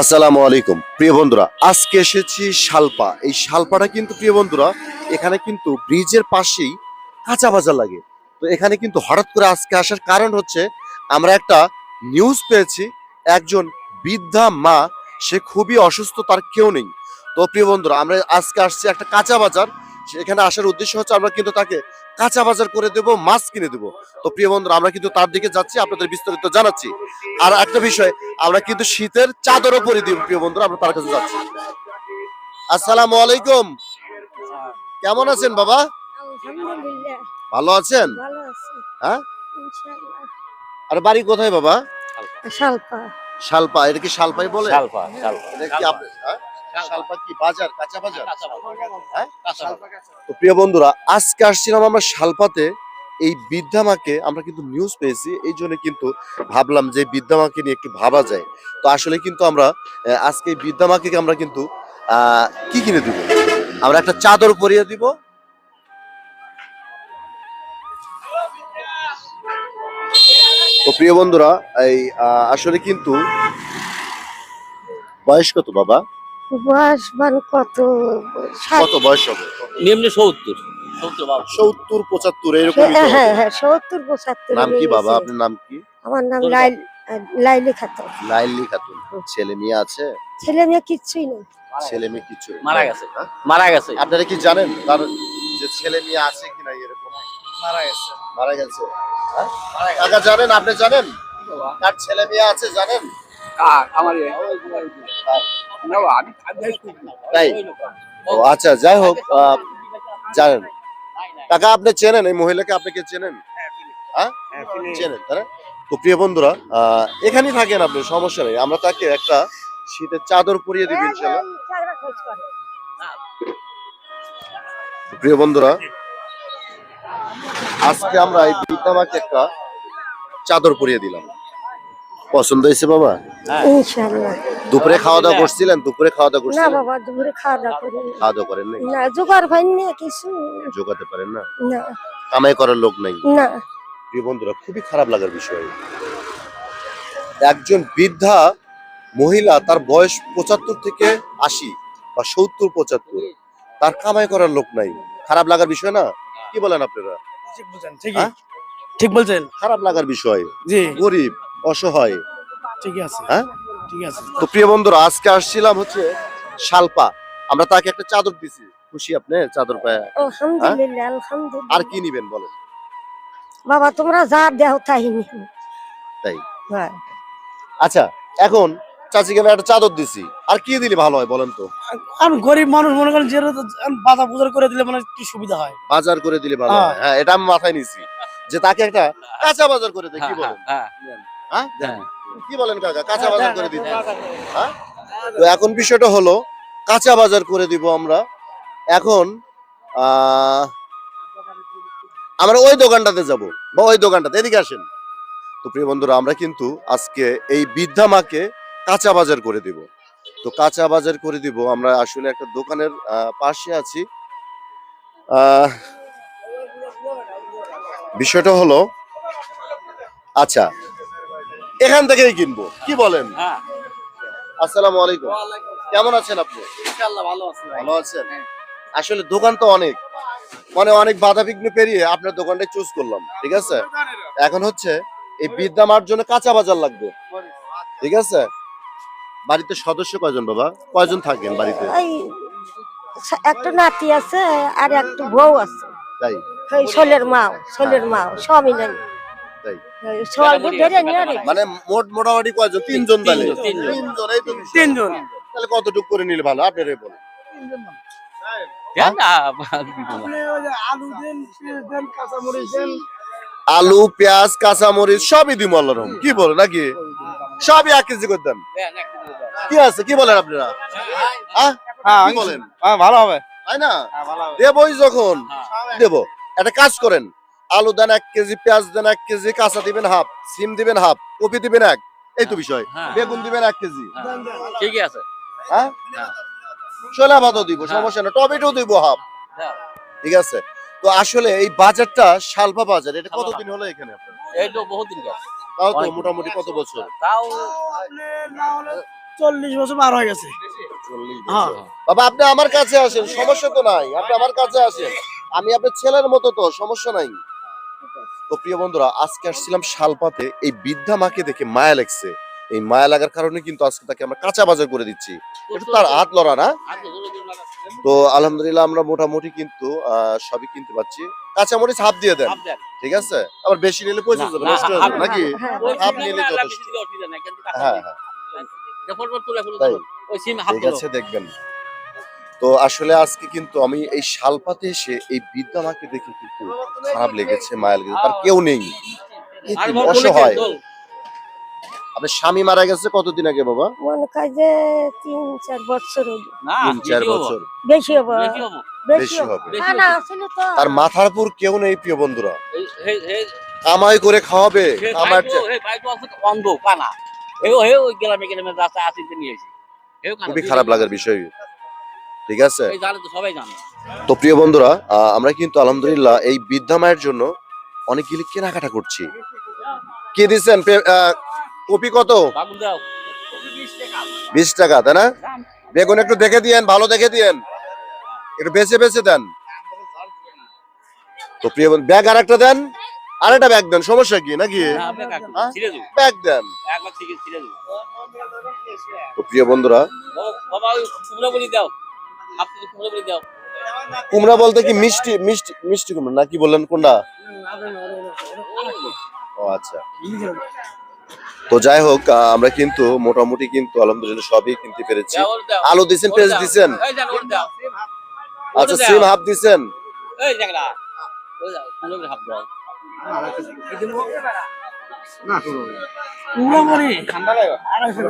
আসসালামু আলাইকুম। প্রিয় বন্ধুরা, আজকে এসেছি শালপা। এই শালপাটা কিন্তু, প্রিয় বন্ধুরা, এখানে কিন্তু ব্রিজের পাশেই কাঁচা বাজার লাগে। তো এখানে কিন্তু হঠাৎ করে আজকে আসার কারণ হচ্ছে, আমরা একটা নিউজ পেয়েছি, একজন বৃদ্ধা মা, সে খুবই অসুস্থ, তার কেউ নেই। তো প্রিয় বন্ধুরা, আমরা আজকে আসছি একটা কাঁচা বাজার। এখানে আসার উদ্দেশ্য হচ্ছে, আমরা কিন্তু তাকে কাঁচা বাজার করে দেব মাছ কিনে দেবো। তো প্রিয় বন্ধুরা আমরা কিন্তু তার দিকে যাচ্ছি আপনাদের বিস্তারিত জানাচ্ছি। আর একটা বিষয় আমরা কিন্তু শীতের চাদরও পরে দিব প্রিয় বন্ধুরা আমরা তার কাছে যাচ্ছি। আসসালামু আলাইকুম। কেমন আছেন বাবা? ভালো আছেন? হ্যাঁ? আর বাড়ি কোথায় বাবা? শালপা। শালপা এটা কি শালপাই বলে? শালপা শালপা এটা কি আপনি হ্যাঁ? কি বাজার কাঁচা বাজার? হ্যাঁ? তো প্রিয় বন্ধুরা আজকে আসছিলাম আমরা শালপাতে। এই বৃদ্ধা মাকে আমরা কিন্তু নিউজ পেয়েছি এই জন্য কিন্তু ভাবলাম যে বৃদ্ধা মাকে নিয়ে একটু ভাবা যায়। তো আসলে কিন্তু আমরা আজকে এই বৃদ্ধা মাকে আমরা কিন্তু কি কিনে দিব? আমরা একটা চাদর পরিয়ে দিব। তো প্রিয় বন্ধুরা এই আসলে কিন্তু বয়স কত বাবা? বয়স মানে কত? কত বয়স হবে? নিম্নে সত্তর। সত্তর পঁচাত্তর এরকম হ্যাঁ হ্যাঁ হ্যাঁ সত্তর পঁচাত্তর নাম কি বাবা? আপনার নাম কি? আমার নাম লাইল লাইলি খাতুন। লাইলি খাতুন। ছেলে মেয়ে আছে? ছেলে মেয়ে কিচ্ছুই নেই। ছেলে মেয়ে কিছু মারা গেছে। হ্যাঁ? মারা গেছে। আপনারা কি জানেন তার যে ছেলে মেয়ে আছে কিনা এরকম? মারা গেছে। মারা গেছে। হ্যাঁ? কাকা জানেন? আপনি জানেন? তার ছেলে মেয়ে আছে জানেন? আমার তাই? ও আচ্ছা যাই হোক আহ, জানেন। কাকা আপনি চেনেন এই মহিলাকে আপনি কি চেনেন? হ্যাঁ চেনেন তাই না? তো প্রিয় বন্ধুরা আহ, এখানেই থাকেন আপনি সমস্যা নেই। আমরা তাকে একটা শীতের চাদর পরিয়ে দিব ইনশাল্লাহ এই চাকরা খোঁজ করে। প্রিয় বন্ধুরা আজকে আমরা এই বৃদ্ধামাকে একটা চাদর পরিয়ে দিলাম। পছন্দ হয়েছে বাবা? ইনশাআল্লাহ। দুপুরে খাওয়া দাওয়া করছিলেন? দুপুরে খাওয়া দাওয়া না করছিলেন? বাবা দুপুরে খাওয়া দাওয়া করি খাওয়া দাওয়া করেন নাই? না জোগাড় হয় না কিছু। জোগাতে পারেন না? না। কামাই করার লোক নাই। না। প্রিয় বন্ধুরা খুবই খারাপ লাগার বিষয়। একজন বৃদ্ধা মহিলা তার বয়স পঁচাত্তর থেকে আশি বা সত্তর পঁচাত্তর। তার কামাই করার লোক নাই। খারাপ লাগার বিষয় না? কি বলেন আপনারা? ঠিক বলছেন হ্যাঁ? ঠিক বলছেন। খারাপ লাগার বিষয়। গরিব। অসহায়। ঠিকই আছে। হ্যাঁ? ঠিক আছে। তো প্রিয় বন্ধুরা আজকে আসছিলাম হচ্ছে শালপা। আমরা তাকে একটা চাদর দিছি। খুশি আপনি? চাদর পায়। আলহামদুলিল্লাহ আলহামদুলিল্লাহ। আর কি নিবেন বলেন? বাবা তোমরা যা তাই। তাই? হ্যাঁ। আচ্ছা এখন চাচিকে আমি একটা চাদর দিছি। আর কি দিলে ভালো হয় বলেন তো? আর গরিব মানুষ মনে করেন যে বাধা বুজার করে দিলে মানে কি সুবিধা হয়। বাজার করে দিলে ভালো হয়। হ্যাঁ। এটা আমি মাথায় নিছি। যে তাকে একটা কাঁচা বাজার করে দেয় কি বলেন? হ্যাঁ। হ্যাঁ? হ্যাঁ। কি বলেন কাকা? কাঁচা বাজার করে দিতে হ্যাঁ তো এখন বিষয়টা হলো কাঁচা বাজার করে দিব আমরা। এখন আমরা ওই দোকানটাতে যাব বা ওই দোকানটাতে। এদিকে আসেন। তো প্রিয় বন্ধুরা আমরা কিন্তু আজকে এই বৃদ্ধা মাকে কাঁচা বাজার করে দিব। তো কাঁচা বাজার করে দিব। আমরা আসলে একটা দোকানের পাশে আছি। বিষয়টা হলো আচ্ছা এখান থেকেই কিনবো। কি বলেন? হ্যাঁ। আসসালামু আলাইকুম। কেমন আছেন আপনি? ভালো আছেন? আসলে দোকান তো অনেক। মানে অনেক বাধা বিঘ্ন পেরিয়ে আপনার দোকানটা চুজ করলাম ঠিক আছে? এখন হচ্ছে এই বিদ্যা মার জন্য কাঁচা বাজার লাগবে ঠিক আছে? বাড়িতে সদস্য কয়জন বাবা? কয়জন থাকেন বাড়িতে? একটা নাতি আছে আর একটা বউ আছে। তাই? এই ছোলের মাও ছোলের মাও স্বামী নাই মানে মোট মোটামুটি কয়জন তিনজন তাহলে। তিনজন, তাহলে কতটুকু করে নিলে ভালো? আপনারাই বলেন। হ্যাঁ? আলু দেন দেন কাঁচামরিচ দেন আলু পেঁয়াজ কাঁচামরিচ সবই দিব আল্লাহর কি বলে নাকি? সবই এক কেজি করে দেন। কি আছে? কি বলেন আপনারা? হ্যাঁ কি বলেন? হ্যাঁ ভালো হবে। তাই না? হ্যাঁ ভালো দেবই যখন দেব। একটা কাজ করেন। আলু দেন এক কেজি পেঁয়াজ দেন এক কেজি কাঁচা দিবেন হাফ সিম দিবেন হাফ কপি দিবেন এক। এই তো বিষয়। হ্যাঁ। বেগুন দিবেন এক কেজি। ঠিকই আছে। হ্যাঁ? হ্যাঁ। ছোলা ভাতও দিব হ্যাঁ। সমস্যা না টমেটো দিব হাফ। হ্যাঁ। ঠিক আছে? তো আসলে এই বাজারটা শালপা বাজার এটা। কতদিন হলো এখানে আপনার? এই তো বহুত দিন গেছে তাও তো মোটামুটি কত বছর? তাও আপনি না হলে চল্লিশ বছর পার হয়ে গেছে। হ্যাঁ। বাবা আপনি আমার কাছে আসেন সমস্যা তো নাই। আপনি আমার কাছে আসেন। আমি আপনার ছেলের মতো তো সমস্যা নাই। তো প্রিয় বন্ধুরা আজকে আসছিলাম শালপাতে। এই বৃদ্ধা মাকে দেখে মায়া লাগছে। এই মায়া লাগার কারণে কিন্তু আজকে তাকে আমরা কাঁচা বাজার করে দিচ্ছি। এটা তার হাত লড়া না? তো আলহামদুলিল্লাহ আমরা মোটামুটি কিন্তু সবই কিনতে পাচ্ছি কাঁচামরিচ হাফ দিয়ে দেন। ঠিক আছে? আবার বেশি নিলে পয়সা যাবে নষ্ট হয়ে যাবে নাকি? হ্যাঁ হাফ নিলে যথেষ্ট। হ্যাঁ হ্যাঁ। ঠিক আছে দেখবেন। তো আসলে আজকে কিন্তু আমি এই শালপাতে এসে এই বিদ্যা মাকে দেখে কিন্তু খারাপ লেগেছে মায়া লেগেছে তার কেউ নেই। অসহায়। আপনার স্বামী মারা গেছে কতদিন আগে বাবা? মনে হয় যে তিন চার বছর তিন চার বছর। বেশি হবে। বেশি হবে। তার মাথার উপর কেউ নেই প্রিয় বন্ধুরা। কামাই করে খাওয়াবে আমার অন্ধ কানা হেও হেও গ্রামে গ্রামে রাস্তা আসিতে নিয়েছি খুবই খারাপ লাগার বিষয়। ঠিক আছে? তো সবাই জানে। তো প্রিয় বন্ধুরা আমরা কিন্তু আলহামদুলিল্লাহ এই বৃদ্ধা মায়ের জন্য অনেকগুলি কেনাকাটা করছি। কি দিচ্ছেন? কপি কত? বিশ টাকা তাই না? বেগুন একটু দেখে দিয়েন ভালো দেখে দিয়েন। একটু বেছে বেছে দেন। তো প্রিয় বন্ধু ব্যাগ আর একটা দেন। আর একটা ব্যাগ দেন সমস্যা কি নাকি। ব্যাগ দেন। তো প্রিয় বন্ধুরা দাও। কুমড়ো বলতে কি মিষ্টি মিষ্টি মিষ্টি কুমড়া? নাকি বললেন কোনটা? ও আচ্ছা। তো যাই হোক আমরা কিন্তু মোটামুটি কিন্তু আলহামদুলিল্লাহ সবই কিনতে পেরেছি। আলু দিছেন পেঁয়াজ। দিছেন। আচ্ছা সিম হাফ দিছেন।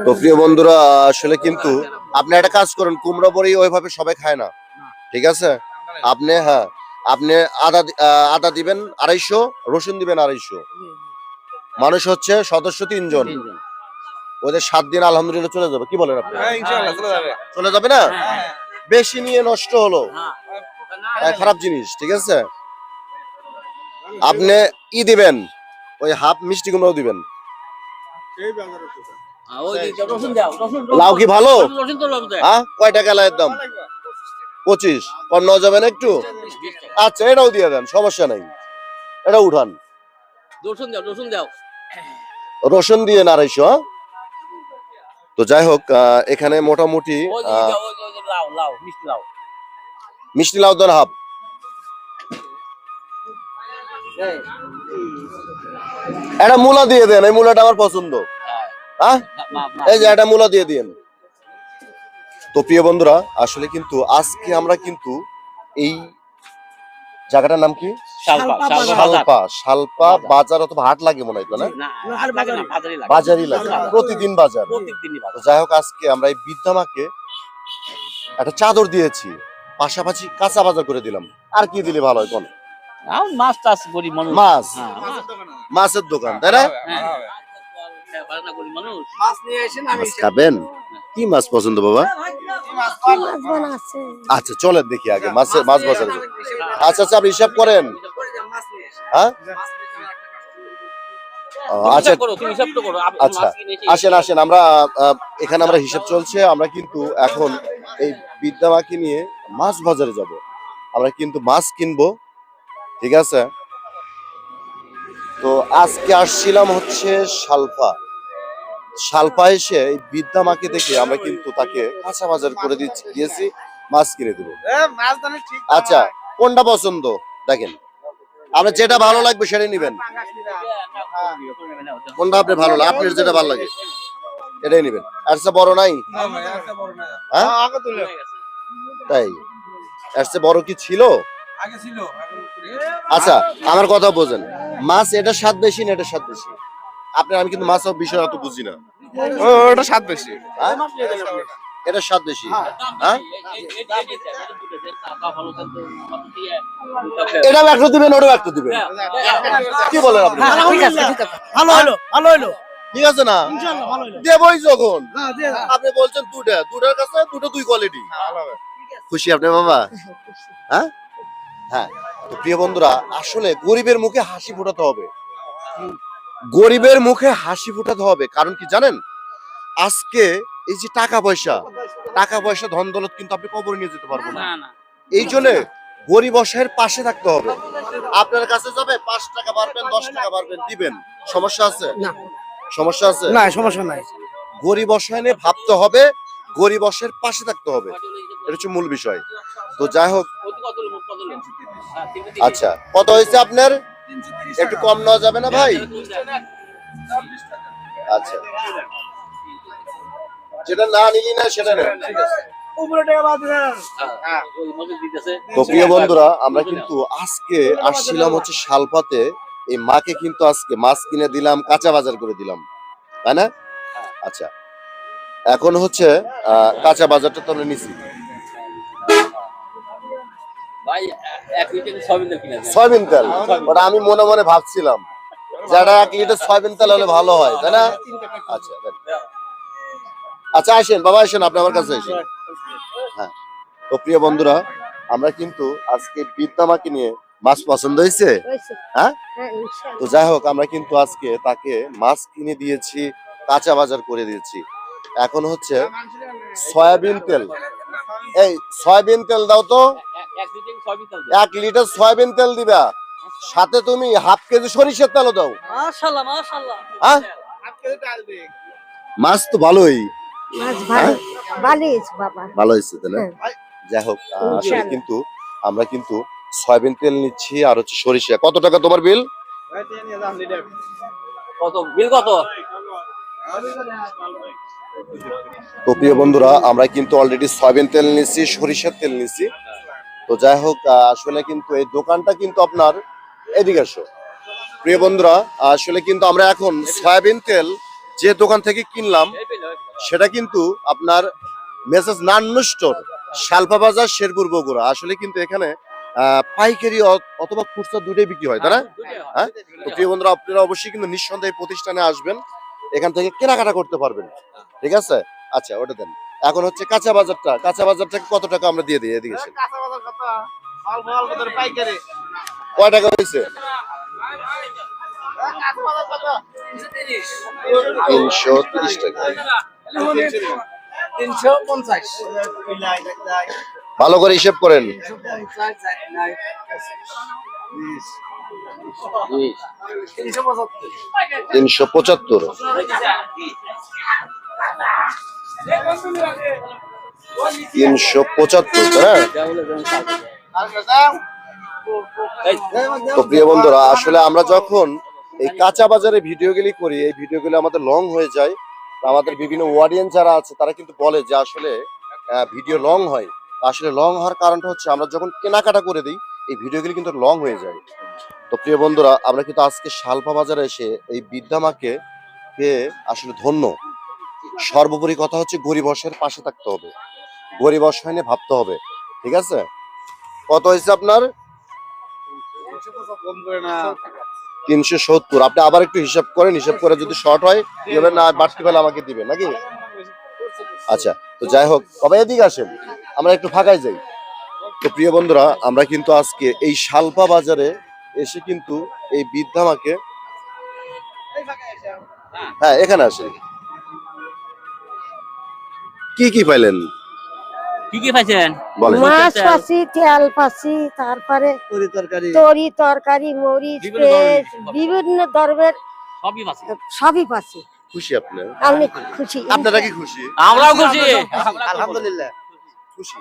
তো প্রিয় বন্ধুরা আসলে কিন্তু আপনি একটা কাজ করুন কুমড়ো বড়ি ওইভাবে সবাই খায় না। ঠিক আছে? আপনি হ্যাঁ আপনি আদা আদা দিবেন আড়াইশো রসুন দিবেন আড়াইশো। মানুষ হচ্ছে সদস্য তিনজন। ওদের সাত দিন আলহামদুলিল্লাহ চলে যাবে। কি বলেন আপনি? হ্যাঁ, চলে যাবে। না? বেশি নিয়ে নষ্ট হলো। হ্যাঁ। খারাপ জিনিস ঠিক আছে? আপনি ই দিবেন ওই হাফ মিষ্টি কুমড়াও দিবেন। হ্যাঁ। লাউ কি ভালো? হ্যাঁ কয় টাকা লাইয়ের দাম? পঁচিশ। কম নেওয়া যাবে না একটু? আচ্ছা এটাও দিয়ে দেন সমস্যা নাই। এটা উঠান। রসুন দাও, রসুন দাও। রসুন দিয়ে আড়াইশো হ্যাঁ? তো যাই হোক এখানে মোটামুটি মিষ্টি লাউ। দেন হাফ। একটা মূলা দিয়ে দেন এই মূলাটা আমার পছন্দ। হ্যাঁ। হ্যাঁ এই যে একটা মূলা দিয়ে দিন তো প্রিয় বন্ধুরা আসলে কিন্তু আজকে আমরা কিন্তু এই জায়গাটার নাম কি? শালপা, শালপা শালপা বাজার। অথবা হাট লাগে মনে হয় না? বাজারই। লাগে। প্রতিদিন বাজার। যাই হোক আজকে আমরা এই বৃদ্ধা মাকে একটা চাদর দিয়েছি। পাশাপাশি কাঁচা বাজার করে দিলাম। আর কি দিলে ভালো হয় কোন? মাছ হ্যাঁ, মাছ। মাছের দোকান তাই না? মাছ খাবেন? কি মাছ পছন্দ বাবা? মাছ? বানাচ্ছে আচ্ছা চলেন দেখি আগে মাছের মাছ বাজারে আচ্ছা আচ্ছা আপনি হিসাব করেন। হ্যাঁ? ও, আচ্ছা। আচ্ছা, আসেন আসেন আমরা এখানে আমরা হিসাব চলছে আমরা কিন্তু এখন এই বিদ্যা মাকে নিয়ে মাছ বাজারে যাব। আমরা কিন্তু মাছ কিনবো ঠিক আছে? তো আজকে আসছিলাম হচ্ছে শালপা শালপা এসে এই বিদ্যা মাকে দেখে আমরা কিন্তু তাকে কাঁচা বাজার করে দিচ্ছি দিয়েছি মাছ কিনে দেবো। আচ্ছা কোনটা পছন্দ? দেখেন আমরা যেটা ভালো লাগবে সেটাই নিবেন। কোনটা আপনার ভালো লাগে? আপনার যেটা ভালো লাগে এটাই নেবেন। আর সে বড় নাই? হ্যাঁ? তাই? এর বড় কি ছিল? আচ্ছা আমার কথা বোঝেন। মাছ এটা স্বাদ বেশি না এটা স্বাদ বেশি? আপনার আমি কিন্তু মাছ বিষয় অত বুঝি না। ওটা স্বাদ বেশি। হ্যাঁ? এটা স্বাদ বেশি। হ্যাঁ। এটাও একটা দিবেন ওটাও একটা দিবেন। কি বলেন আপনি? হ্যাঁ, ঠিক আছে ঠিক ভালো হলো ভালো হলো। ঠিক আছে না? দেবই যখন। হ্যাঁ। আপনি বলছেন দুটা। দুটার কাছে দুটো দুই কোয়ালিটি খুশি আপনি বাবা হ্যাঁ? হ্যাঁ। তো প্রিয় বন্ধুরা আসলে গরিবের মুখে হাসি ফোটাতে হবে। গরিবের মুখে হাসি ফোটাতে হবে। কারণ কি জানেন? আজকে এই যে টাকা পয়সা টাকা পয়সা ধন দৌলত কিন্তু আপনি কবরে নিয়ে যেতে পারব না। এই জন্য গরিব অসহায়ের পাশে থাকতে হবে। আপনার কাছে যাবে পাঁচ টাকা পারবেন দশ টাকা পারবেন দিবেন। সমস্যা আছে? না। সমস্যা আছে? না সমস্যা নাই। গরিব অসহায় নিয়ে ভাবতে হবে গরিব অসহায়ের পাশে থাকতে হবে। এটা হচ্ছে মূল বিষয়। তো যাই হোক। আচ্ছা কত হয়েছে আপনার? একটু কম নেওয়া যাবে না ভাই? আচ্ছা। যেটা না নিলি না সেটা দেন। হ্যাঁ, ওই মজুদ দিতেছে। তো প্রিয় বন্ধুরা আমরা কিন্তু আজকে আসছিলাম হচ্ছে শালপাতে। এই মাকে কিন্তু আজকে মাছ কিনে দিলাম কাঁচা বাজার করে দিলাম। তাই না? আচ্ছা। এখন হচ্ছে আহ, কাঁচা বাজারটা তো আমরা নিছি। সয়াবিন তেল তেল? ওটা আমি মনে মনে ভাবছিলাম যারা এক লিটার সয়াবিন তেল হলে ভালো হয় তাই না? আচ্ছা আচ্ছা আসেন বাবা আসেন আপনি আমার কাছে আসেন। হ্যাঁ। তো প্রিয় বন্ধুরা আমরা কিন্তু আজকে বিদ্যা মাকে নিয়ে মাছ পছন্দ হয়েছে? হয়েছে। হ্যাঁ? হ্যাঁ তো যাই হোক আমরা কিন্তু আজকে তাকে মাছ কিনে দিয়েছি কাঁচা বাজার করে দিয়েছি। এখন হচ্ছে সয়াবিন তেল। এই সয়াবিন তেল দাও তো। এক- লিটার সয়াবিন তেল দেন। এক লিটার সয়াবিন তেল দিবা। সাথে তুমি হাফ কেজি সরিষার তেলও দাও। হ্যাঁ? মাছ তো ভালোই। ভালো ভালো হয়েছে না হ্যাঁ। যাই হোক আসলে কিন্তু আমরা কিন্তু সয়াবিন তেল নিচ্ছি আর হচ্ছে সরিষা। কত টাকা তোমার বিল? কত? বিল কত? তো প্রিয় বন্ধুরা আমরা কিন্তু অলরেডি সয়াবিন তেল নিচ্ছি সরিষার তেল নিচ্ছি। তো যাই হোক আসলে কিন্তু এই দোকানটা কিন্তু আপনার এদিকে আসো প্রিয় বন্ধুরা, আসলে কিন্তু আমরা এখন সয়াবিন তেল যে দোকান থেকে কিনলাম। সেটা কিন্তু আপনার মেসেজ নান্নু স্টোর, শালপা বাজার, শেরপুর, বগুড়া। আসলে কিন্তু এখানে পাইকারি অথবা খুচরা দুটোই বিক্রি হয় না? হ্যাঁ? তো প্রিয় বন্ধুরা, আপনারা অবশ্যই কিন্তু নিঃসন্দেহে প্রতিষ্ঠানে আসবেন, এখান থেকে কেনাকাটা করতে পারবেন। ঠিক আছে? আচ্ছা ওটা দেন। এখন হচ্ছে কাঁচা বাজারটা কাঁচা বাজারটা কত টাকা আমরা দিয়ে দিই এদিকে কয় টাকা হয়েছে তিনশো তিরিশ টাকা। ভালো করে হিসেব করেন। তিনশো পঁচাত্তর। তিনশো পঁচাত্তর হ্যাঁ তো প্রিয় বন্ধুরা, আসলে আমরা যখন এই কাঁচা বাজারে ভিডিওগুলি করি, এই ভিডিওগুলি আমাদের লং হয়ে যায়। আমাদের বিভিন্ন অডিয়েন্স যারা আছে, তারা কিন্তু বলে যে আসলে ভিডিও লং হয়। আসলে লং হওয়ার কারণটা হচ্ছে, আমরা যখন কেনাকাটা করে দিই, এই ভিডিওগুলি কিন্তু লং হয়ে যায়। তো প্রিয় বন্ধুরা, আমরা কিন্তু আজকে শালপা বাজারে এসে এই বিদ্যামাকে পেয়ে আসলে ধন্য। সর্বোপরি কথা হচ্ছে গরিব অসহায়ের পাশে থাকতে হবে। গরিব অসহায় নিয়ে ভাবতে হবে, ঠিক আছে? কত হয়েছে আপনার? তিনশো সত্তর। আপনি আবার একটু হিসাব করেন, হিসাব করে যদি শর্ট হয় না বাড়তি পেলে আমাকে দিবে নাকি? আচ্ছা তো যাই হোক, তবে এদিকে আসেন, আমরা একটু ফাঁকায় যাই। তো প্রিয় বন্ধুরা, আমরা কিন্তু আজকে এই শালপা বাজারে এসে কিন্তু এই বৃদ্ধামাকে হ্যাঁ এখানে আসেন। কি কি পাইলেন? কি কি পাইছেন? মাছ। পাচ্ছি তেল পাচ্ছি তারপরে তরকারি। তরি তরকারি মরিচ বিভিন্ন ধরনের পেঁয়াজ বিভিন্ন ধরনের সবই পাচ্ছি সবই পাচ্ছি খুশি আপনি আমি খুশি। আপনারা কি খুশি? আমরাও খুশি। আলহামদুলিল্লাহ। খুশি।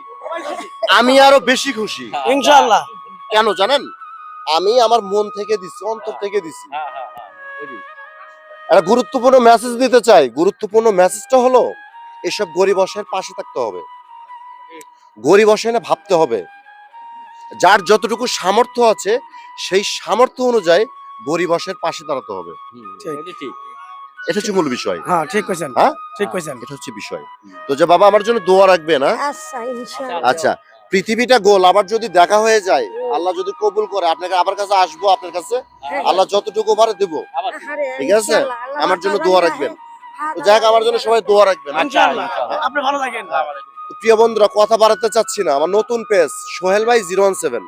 আমি আরও বেশি খুশি। ইনশাআল্লাহ। কেন জানেন? আমি আমার মন থেকে দিছি অন্তর থেকে দিছি। হ্যাঁ, হ্যাঁ, হ্যাঁ। একটা গুরুত্বপূর্ণ মেসেজ দিতে চাই। গুরুত্বপূর্ণ মেসেজটা হলো এসব গরিব অসহায়ের পাশে থাকতে হবে। গরিব অসহায় ভাবতে হবে। যার যতটুকু সামর্থ্য আছে সেই সামর্থ্য অনুযায়ী গরিব অসহায়ের পাশে দাঁড়াতে হবে। এটা হচ্ছে মূল বিষয়। হ্যাঁ ঠিক কইছেন। হ্যাঁ? ঠিক কইছেন। এটা হচ্ছে বিষয়। তো যে বাবা আমার জন্য দোয়া রাখবে না? আচ্ছা ইনশাআল্লাহ। আচ্ছা পৃথিবীটা গোল। আবার যদি দেখা হয়ে যায় আল্লাহ যদি কবুল করে আপনাকে আবার কাছে আসব আপনার কাছে? হ্যাঁ। আল্লাহ যতটুকু পারে দেবো। ঠিক আছে? আমার জন্য দোয়া রাখবেন। যাক আমার জন্য সবাই দোয়া রাখবেন। আপনি ভালো থাকেন। প্রিয় বন্ধুরা কথা বাড়াতে চাচ্ছি না। আমার নতুন পেজ সোহেল ভাই জিরো ওয়ান সেভেন।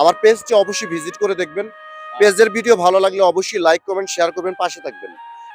আমার পেজটি অবশ্যই ভিজিট করে দেখবেন। পেজের ভিডিও ভালো লাগলে অবশ্যই লাইক করবেন শেয়ার করবেন পাশে থাকবেন।